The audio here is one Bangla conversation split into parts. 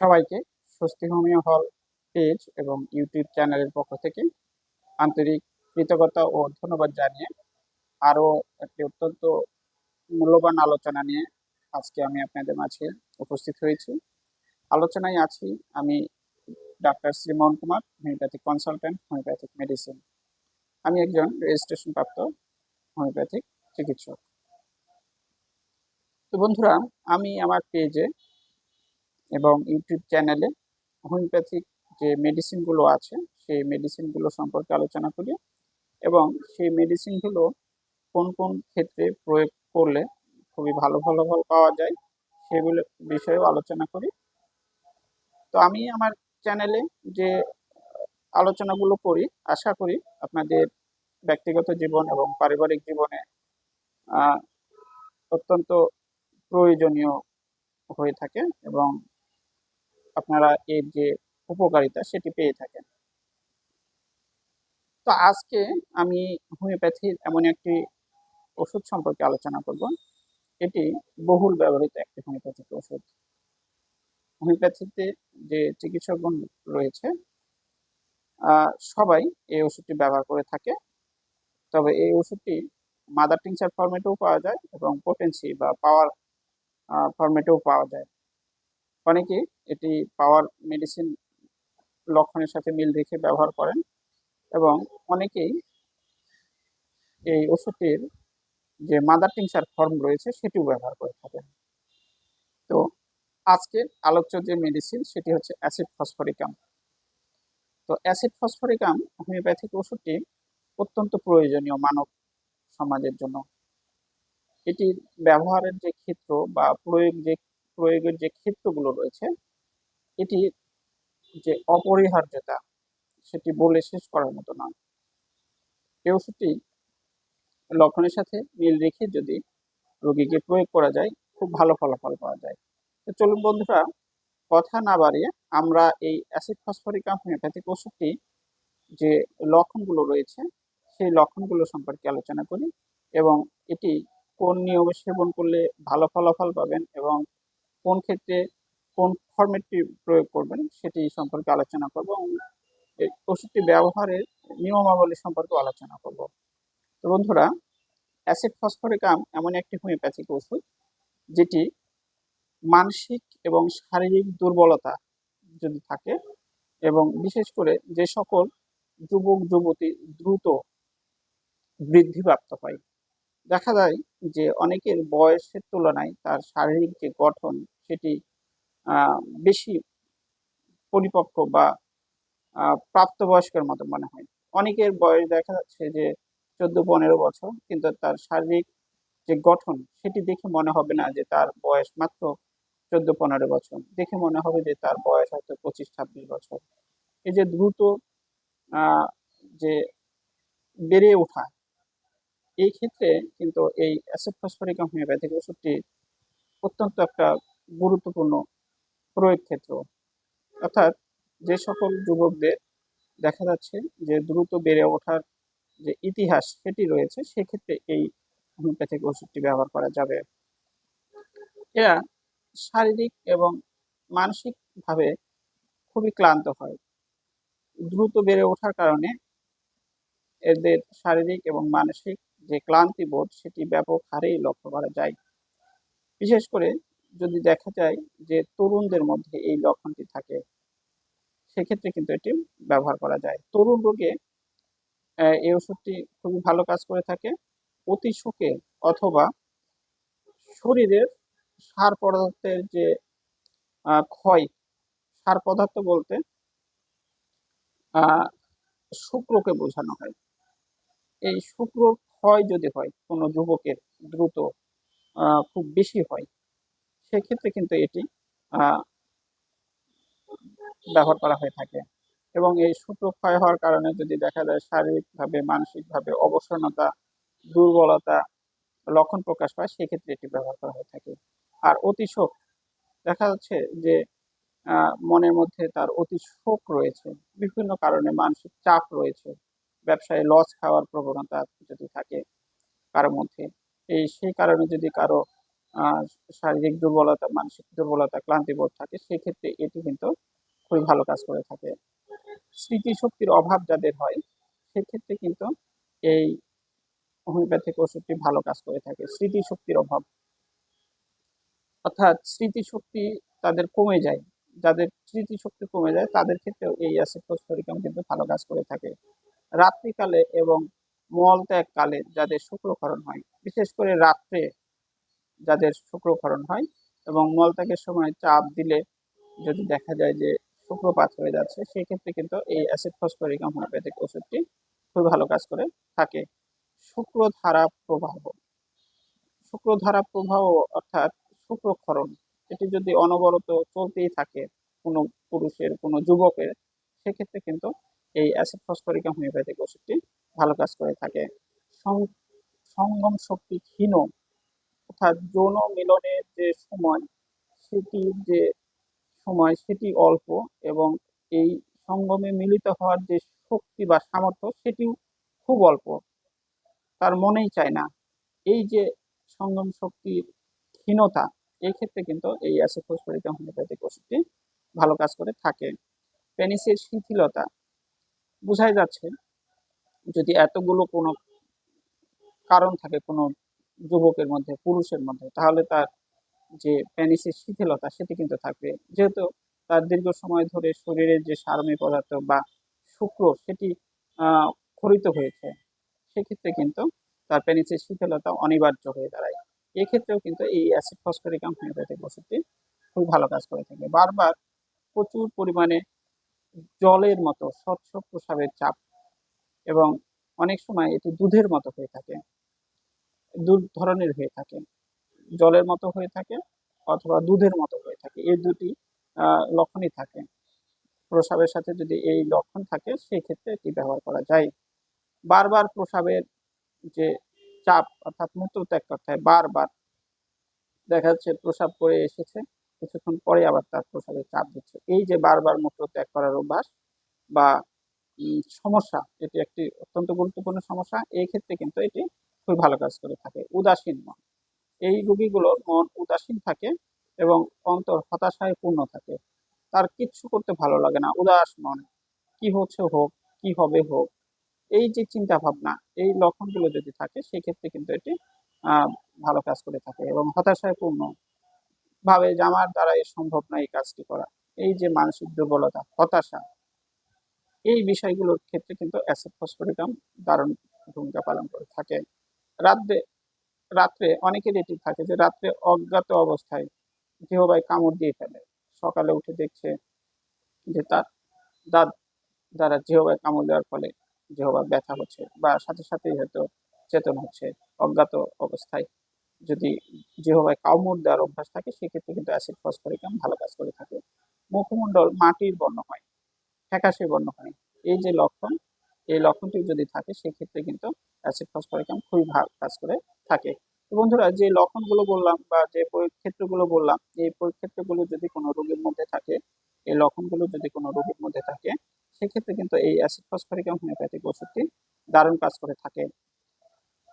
সবাইকে স্বস্তি হোমিও হল পেজ এবং ইউটিউব চ্যানেলের পক্ষ থেকে আন্তরিক কৃতজ্ঞতা ও ধন্যবাদ জানিয়ে আরও একটি অত্যন্ত মূল্যবান আলোচনা নিয়ে আজকে আমি আপনাদের মাঝে উপস্থিত হয়েছি। আলোচনায় আছি আমি doctor Shri Mohan Kumar, homeopathic consultant, homeopathic medicine. আমি একজন রেজিস্ট্রেশন প্রাপ্ত হোমিওপ্যাথিক চিকিৎসক। তো বন্ধুরা, আমি আমার পেজে এবং ইউটিউব চ্যানেলে হোমিওপ্যাথিক যে মেডিসিনগুলো আছে, সেই মেডিসিনগুলো সম্পর্কে আলোচনা করি এবং সেই মেডিসিনগুলো কোন কোন ক্ষেত্রে প্রয়োগ করলে খুবই ভালো ভালো ফল পাওয়া যায় সেগুলো বিষয়েও আলোচনা করি। তো আমি আমার চ্যানেলে যে আলোচনাগুলো করি, আশা করি আপনাদের ব্যক্তিগত জীবন এবং পারিবারিক জীবনে অত্যন্ত প্রয়োজনীয় হয়ে থাকে এবং আপনারা এর যে উপকারিতা সেটি পেয়ে থাকেন। তো আজকে আমি হোমিওপ্যাথির এমন একটি ওষুধ সম্পর্কে আলোচনা করব। এটি বহুল ব্যবহৃত একটি হোমিওপ্যাথিক ওষুধ। হোমিওপ্যাথিতে যে চিকিৎসকগণ রয়েছে সবাই এই ওষুধটি ব্যবহার করে থাকে। তবে এই ওষুধটি মাদার টিংচার ফরম্যাটেও পাওয়া যায় এবং পোটেন্সি বা পাওয়ার ফরম্যাটেও পাওয়া যায়। অনেকে এটি পাওয়ার মেডিসিন লক্ষণের সাথে মিল রেখে ব্যবহার করেন এবং অনেকেই এই ওষুধটির যে মাদার টিংসার ফর্ম রয়েছে সেটিও ব্যবহার করে থাকেন। তো আজকের আলোচ্য যে মেডিসিন সেটি হচ্ছে অ্যাসিড ফসফরিকাম। তো অ্যাসিড ফসফরিকাম হোমিওপ্যাথিক ওষুধটি অত্যন্ত প্রয়োজনীয় মানব সমাজের জন্য। এটির ব্যবহারের যে ক্ষেত্র বা প্রয়োগ যে প্রয়োগের যে ক্ষেত্রগুলো রয়েছে, এটি যে অপরিহার্যতা, সেটি বলে শেষ করার মতো নয়। এই ওষুধটি লক্ষণের সাথে মিল রেখে যদি রোগীকে প্রয়োগ করা যায়, খুব ভালো ফলাফল পাওয়া যায়। তো চলুন বন্ধুরা, কথা না বাড়িয়ে আমরা এই অ্যাসিড ফসফরিক হোমিওপ্যাথিক ওষুধটি যে লক্ষণগুলো রয়েছে, সেই লক্ষণগুলো সম্পর্কে আলোচনা করি এবং এটি কোন নিয়মে সেবন করলে ভালো ফলাফল পাবেন এবং কোন ক্ষেত্রে কোন ফরম্যাটটি প্রয়োগ করবেন সেটি সম্পর্কে আলোচনা করব এবং ওষুধটি ব্যবহারের নিয়মাবলী সম্পর্কে আলোচনা করব। তো বন্ধুরা, অ্যাসিড ফসফরিকাম এমন একটি হোমিওপ্যাথিক ওষুধ যেটি মানসিক এবং শারীরিক দুর্বলতা যদি থাকে এবং বিশেষ করে যে সকল যুবক যুবতী দ্রুত বৃদ্ধিপ্রাপ্ত হয়। দেখা যায় যে অনেকের বয়সের তুলনায় তার শারীরিক যে গঠন সেটি বেশি পরিপক্ক বা প্রাপ্তবয়স্কের মতো মনে হয়। অনেকের বয়স দেখা যাচ্ছে যে চোদ্দ পনেরো বছর, কিন্তু তার শারীরিক যে গঠন সেটি দেখে মনে হবে না যে তার বয়স মাত্র চোদ্দ পনেরো বছর। দেখে মনে হবে যে তার বয়স হয়তো পঁচিশ ছাব্বিশ বছর। এই যে দ্রুত যে বেড়ে ওঠা এই ক্ষেত্রে কিন্তু এই অ্যাসিড ফসফরিক হোমিওপ্যাথিক ওষুধটি অত্যন্ত একটা গুরুত্বপূর্ণ প্রয়োগ ক্ষেত্র। অর্থাৎ যে সকল যুবকদের দেখা যাচ্ছে যে দ্রুত বেড়ে ওঠার যে ইতিহাস সেটি রয়েছে, সেক্ষেত্রে এই হোমিওপ্যাথিক ওষুধটি ব্যবহার করা যাবে। এরা শারীরিক এবং মানসিকভাবে খুবই ক্লান্ত হয়। দ্রুত বেড়ে ওঠার কারণে এদের শারীরিক এবং মানসিক যে ক্লান্তি বোধ, সেটি ব্যাপক হারেই লক্ষ্য করা যায়। বিশেষ করে যদি দেখা যায় যে তরুণদের মধ্যে এই লক্ষণটি থাকে, সেক্ষেত্রে কিন্তু এটি ব্যবহার করা যায়। তরুণ রোগে এই ওষুধটি খুবই ভালো কাজ করে থাকে। অতি শোকে অথবা শরীরের সার পদার্থের যে ক্ষয়, সার পদার্থ বলতে শুক্রকে বোঝানো হয়। এই শুক্র ক্ষয় যদি হয়, কোনো যুবকের দ্রুত খুব বেশি হয়, সেক্ষেত্রে কিন্তু এটি ব্যবহার করা হয়ে থাকে। এবং এই শুক্র ক্ষয় হওয়ার কারণে যদি দেখা যায় শারীরিকভাবে, মানসিকভাবে অবসন্নতা, দুর্বলতা, লক্ষণ প্রকাশ পায়, সেক্ষেত্রে এটি ব্যবহার করা হয়ে থাকে। আর অতি শোক দেখা যাচ্ছে যে মনের মধ্যে তার অতি শোক রয়েছে। বিভিন্ন কারণে মানসিক চাপ রয়েছে। ব্যবসায় লস খাওয়ার প্রবণতা যদি থাকে কারোর মধ্যে, এই সেই কারণে যদি কারও শারীরিক দুর্বলতা, মানসিক দুর্বলতা ক্লান্তিবোধ থাকে, সেক্ষেত্রে এটি কিন্তু খুবই ভালো কাজ করে থাকে। স্মৃতিশক্তির অভাব যাদের হয়, সেক্ষেত্রে কিন্তু এই হোমিওপ্যাথিক ওষুধটি ভালো কাজ করে থাকে, স্মৃতিশক্তির অভাব। অর্থাৎ স্মৃতিশক্তি তাদের কমে যায়, যাদের স্মৃতিশক্তি কমে যায়, তাদের ক্ষেত্রেও এই অ্যাসিড কিন্তু ভালো কাজ করে থাকে। রাত্রিকালে এবং মলত্যাগকালে যাদের শুক্রক্ষরণ হয়। বিশেষ করে রাত্রে যাদের শুক্রক্ষরণ হয় এবং মলত্যাগের সময় চাপ দিলে যদি দেখা যায় যে শুক্রপাত হয়ে যাচ্ছে, সেক্ষেত্রে কিন্তু এই অ্যাসিড ফসফরিকাম হোমিওপ্যাথিক ওষুধটি খুব ভালো কাজ করে থাকে। শুক্রধারা প্রবাহ। শুক্রধারা প্রবাহ অর্থাৎ শুক্রক্ষরণ এটি যদি অনবরত চলতেই থাকে কোনো পুরুষের, কোনো যুবকের, সেক্ষেত্রে কিন্তু এই অ্যাসিড ফসফরিকাম হোমিওপ্যাথিক ওষুধটি ভালো কাজ করে থাকে। সঙ্গম শক্তি ক্ষীণ অর্থাৎ যৌন মিলনের যে সময় সেটির যে সময়, সেটি অল্প এবং এই সঙ্গমে মিলিত হওয়ার যে শক্তি বা সামর্থ্য, সেটিও খুব অল্প। তার মনেই চায় না। এই যে সঙ্গম শক্তির ক্ষীণতা, এই ক্ষেত্রে কিন্তু এই অ্যাসিড ফসফরিক হোমিওপ্যাথিক ওষুধটি ভালো কাজ করে থাকে। পেনিসের শিথিলতা বোঝাই যাচ্ছে যদি এতগুলো কোনো কারণ থাকে কোনো যুবকের মধ্যে, পুরুষের মধ্যে, তাহলে তার যে প্যানিসের শিথিলতা সেটি কিন্তু থাকবে। যেহেতু তার দীর্ঘ সময় ধরে শরীরের যে সারমী পদার্থ বা শুক্র সেটি ক্ষরিত হয়েছে, সেক্ষেত্রে কিন্তু তার প্যানিসের শিথিলতা অনিবার্য হয়ে দাঁড়ায়। এক্ষেত্রেও কিন্তু এই অ্যাসিড ফসফরিকাম হোমিওপ্যাথিক ওষুধটি খুব ভালো কাজ করে থাকে। বারবার প্রচুর পরিমাণে জলের মতো, স্বচ্ছ প্রসাবের চাপ এবং অনেক সময় এটি দুধের মতো হয়ে থাকে দু ধরনের হয়ে থাকে, জলের মতো হয়ে থাকে অথবা দুধের মতো হয়ে থাকে। এই দুটি লক্ষণই থাকে। প্রসাবের সাথে যদি এই লক্ষণ থাকে সেই ক্ষেত্রে এটি ব্যবহার করা যায়। বারবার প্রসাবের যে চাপ অর্থাৎ মূত্র ত্যাগ করতে হয়, বারবার দেখা যাচ্ছে প্রসাব করে এসেছে। কিছুক্ষণ পরে আবার তার প্রসাবে চাপ দিচ্ছে। এই যে বারবার মূত্র ত্যাগ করার অভ্যাস বা সমস্যা, এটি একটি অত্যন্ত গুরুত্বপূর্ণ সমস্যা। এই ক্ষেত্রে কিন্তু এটি খুবই ভালো কাজ করে থাকে। উদাসীন মন। এই রোগীগুলোর মন উদাসীন থাকে এবং অন্তর হতাশায় পূর্ণ থাকে। তার কিচ্ছু করতে ভালো লাগে না। উদাস মন। কি হচ্ছে হোক, কি হবে হোক। এই যে চিন্তা ভাবনা এই লক্ষণগুলো যদি থাকে, সেক্ষেত্রে কিন্তু এটি ভালো কাজ করে থাকে এবং হতাশায় পূর্ণ। ভাবে যে আমার দ্বারা সম্ভব না এই কাজটি করা। এই যে মানসিক দুর্বলতা, হতাশা, এই বিষয়গুলোর ক্ষেত্রে কিন্তু অ্যাসিড ফসফরিকাম দারুণ ভূমিকা পালন করে থাকে। রাত্রে রাত্রে অনেকের এটি থাকে যে রাত্রে অজ্ঞাত অবস্থায় জিহবাই কামড় দিয়ে ফেলে। সকালে উঠে দেখছে যে তার দাঁত দ্বারা জিহবাই কামড় দেওয়ার ফলে জিহবা ব্যথা হচ্ছে বা সাথে সাথেই হয়তো চেতন হচ্ছে, অজ্ঞাত অবস্থায়। যদি জিহবাই কামড় দেওয়ার অভ্যাস থাকে, সেক্ষেত্রে কিন্তু অ্যাসিড ফসফরিকাম ভালো কাজ করে থাকে। মুখমণ্ডল মাটির বর্ণ হয়, ফ্যাকাশে বর্ণ হয়। এই যে লক্ষণ, এই লক্ষণটি যদি থাকে, সেক্ষেত্রে কিন্তু অ্যাসিড ফসফরিকাম খুবই ভালো কাজ করে থাকে। তো বন্ধুরা, যে লক্ষণগুলো বললাম বা যে পরিক্ষেত্রগুলো বললাম, এই পরিক্ষেত্রগুলো যদি কোনো রোগীর মধ্যে থাকে, এই লক্ষণগুলো যদি কোনো রোগীর মধ্যে থাকে, সেক্ষেত্রে কিন্তু এই অ্যাসিড ফসফরিকাম হোমিওপ্যাথিক ওষুধটি দারুণ কাজ করে থাকে।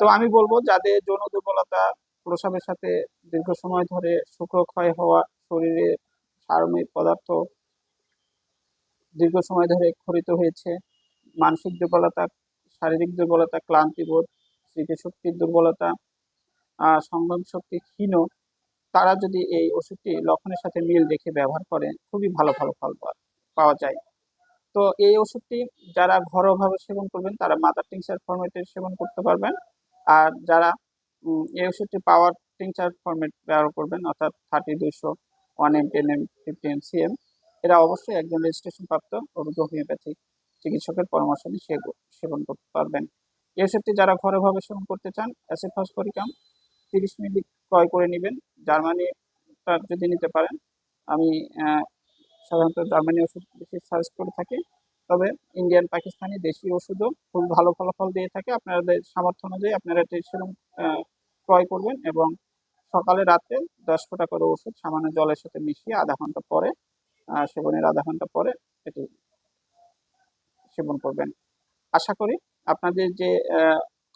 তো আমি বলব, যাদের যৌন দুর্বলতা প্রসাবের সাথে দীর্ঘ সময় ধরে শুক্রক্ষয় হওয়া শরীরে সারমিক পদার্থ দীর্ঘ সময় ধরে ক্ষরিত হয়েছে। মানসিক দুর্বলতা, শারীরিক দুর্বলতা, ক্লান্তিবোধ, স্মৃতিশক্তির দুর্বলতা সংগম শক্তি ক্ষীণ, তারা যদি এই ওষুধটি লক্ষণের সাথে মিল রেখে ব্যবহার করে, খুবই ভালো ভালো ফল পাওয়া- যায়। তো এই ওষুধটি যারা ঘরোয়াভাবে সেবন করবেন, তারা মাদার টিংচার ফরম্যাটে সেবন করতে পারবেন। আর যারা এই ওষুধটি পাওয়ার টিংচার ফরম্যাট ব্যবহার করবেন, অর্থাৎ থার্টি দুইশো one M ten M fifty M C M এরা অবশ্যই একজন রেজিস্ট্রেশন প্রাপ্ত অভিজ্ঞ হোমিওপ্যাথিক চিকিৎসকের পরামর্শ নিয়ে সেবন করতে পারবেন। এই ওষুধটি যারা ঘরোয়াভাবে সেবন করতে চান অ্যাসিড ফসফরিকাম তিরিশ মিলি ক্রয় করে নেবেন। জার্মানিটা যদি নিতে পারেন, আমি সাধারণত জার্মানি ওষুধ বেশি সাজেস্ট করে থাকি। তবে ইন্ডিয়ান, পাকিস্তানি দেশি ওষুধও খুব ভালো ফলাফল দিয়ে থাকে। আপনাদের সামর্থ্য অনুযায়ী আপনারা এটি সেরকম ক্রয় করবেন এবং সকালে রাতে দশ ফোঁটা করে ওষুধ, সামান্য জলের সাথে মিশিয়ে আধা ঘণ্টা পরে সেবনের আধা ঘণ্টা পরে এটি সেবন করবেন। আশা করি আপনাদের যে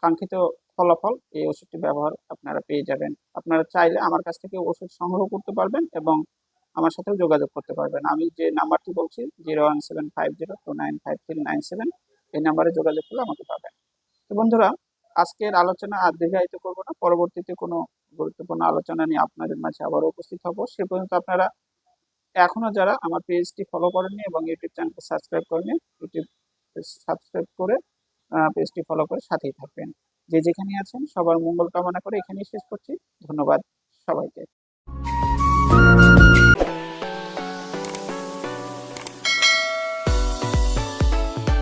কাঙ্ক্ষিত ফলাফল, এই ওষুধটি ব্যবহার আপনারা পেয়ে যাবেন। আপনারা চাইলে আমার কাছ থেকে ওষুধ সংগ্রহ করতে পারবেন এবং আমার সাথেও যোগাযোগ করতে পারবেন। আমি যে নাম্বারটি বলছি, zero one seven five zero two nine five three nine seven, এই নাম্বারে যোগাযোগ করলে আমাকে পাবেন। তো বন্ধুরা আজকের আলোচনা আর দীর্ঘায়িত করব না। পরবর্তীতে কোনো গুরুত্বপূর্ণ আলোচনা নিয়ে আপনাদের মাঝে আবার উপস্থিত হব। সে পর্যন্ত আপনারা এখনও যারা আমার পেজটি ফলো করেননি এবং ইউটিউব চ্যানেলটি সাবস্ক্রাইব করেনি ইউটিউব সাবস্ক্রাইব করে পেজটি ফলো করে সাথেই থাকবেন। যে যেখানে আছেন, সবার মঙ্গল কামনা করে এখানেই শেষ করছি। ধন্যবাদ সবাইকে।